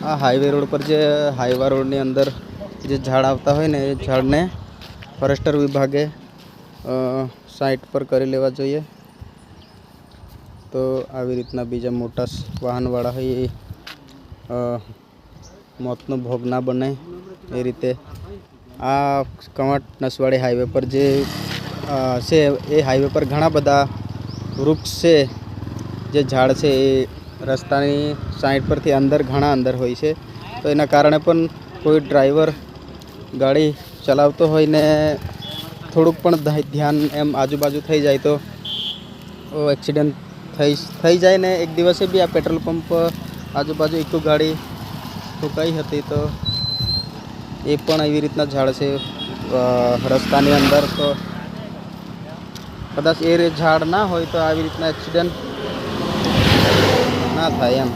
આ highway road પર જે હાઈવા રોડની અંદર જે ઝાડ આવતા હોય ને એ ઝાડને ફોરેસ્ટર વિભાગે અ, સાઈડ પર કરી લેવા જોઈએ તો આવી રીતના બીજા મોટા સ- વાહનવાળા હોય એ અ, મોતનો ભોગ ના બને એ રીતે આ કવાંટ નસવાડી હાઈવે પર જે અ, છે એ હાઈવે પર ઘણા બધા વૃક્ષ છે જે ઝાડ છે એ રસ્તાની સાઈડ પરથી અંદર ઘણા અંદર હોય છે. તો એના કારણે પણ કોઈ ડ્રાઈવર ગાડી ચલાવતો હોય ને થોડુંક પણ ધ્યાન એમ આજુબાજુ થઈ જાય તો એક્સિડન્ટ થઈ થઈ જાય ને એક દિવસે બી આ પેટ્રોલ પંપ આજુબાજુ એક ગાડી ઠોકાઈ હતી તો એ પણ એવી રીતના ઝાડ છે. રસ્તાની અંદર તો કદાચ એ ઝાડ ના હોય તો આવી રીતના એક્સિડન્ટ ના થાય એમ.